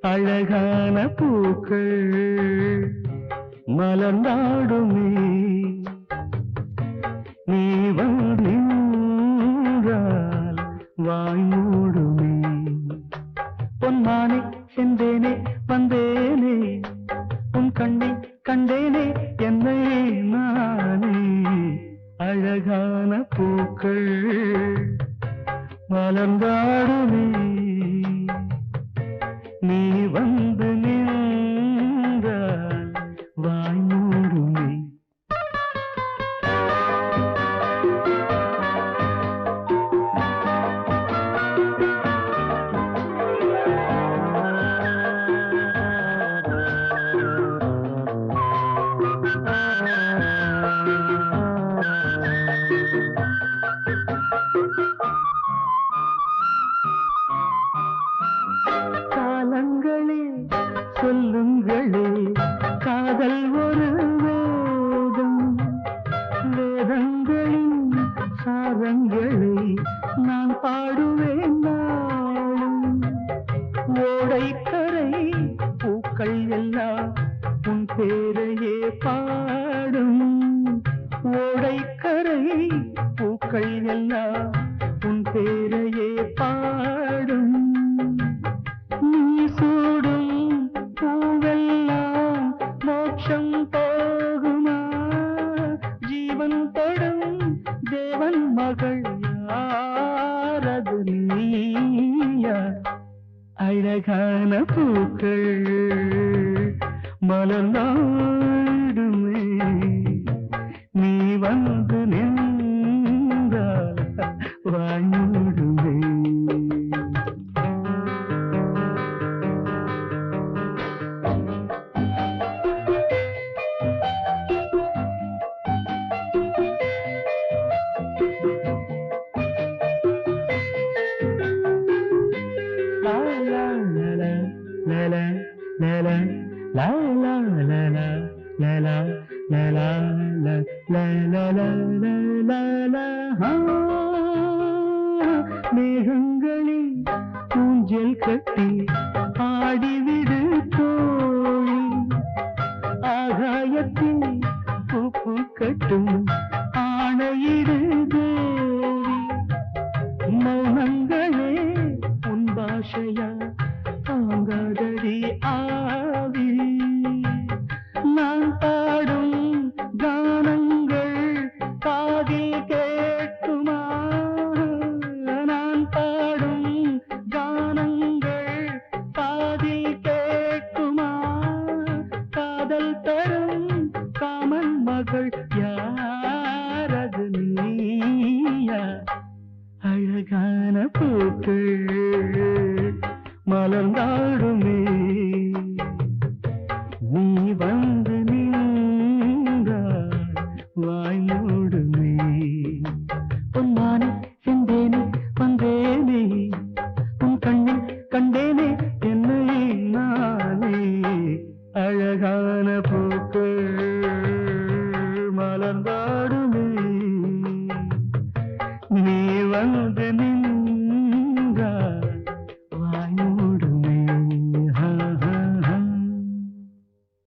அழகான பூக்கள் மலர்ந்தாடுமே. நீ வந்து வாய் மூடுமே. பொன்மானே சென்றேனே வந்தேனே. உன் கண்ணை கண்டேனே என்னை நான் அழகான பூக்கள் மலர்ந்தாடுமே. வேதங்களின் சாரங்களை நான் பாடுவேன் ஓடைக்கரை பூக்கள் எல்லாம் உன் பேரையே பாடும். ஓடைக்கரை பூக்கள் எல்லாம் உன் பேரையே பாடும். அவன் மகள் யாரது நீயா? அழகான பூக்கள் மலர்ந்தாடுமே நீ வந்து நின்றால் வாய்மூடுமே மேகங்களில் ஊஞ்சல் கட்டி ஆடிவிடு தோழி ஆகாயத்தின் பூப்பு கட்டும் ஆணையிடு தேவி மௌனங்களே உன் பாஷையா தாங்காதடி ஆ நான் பொன்மானே செந்தேனே வந்தேனே. உன் கண்ணில் கண்டேனே என்னை நானே. அழகான பூக்கள் நீ வந்து நீ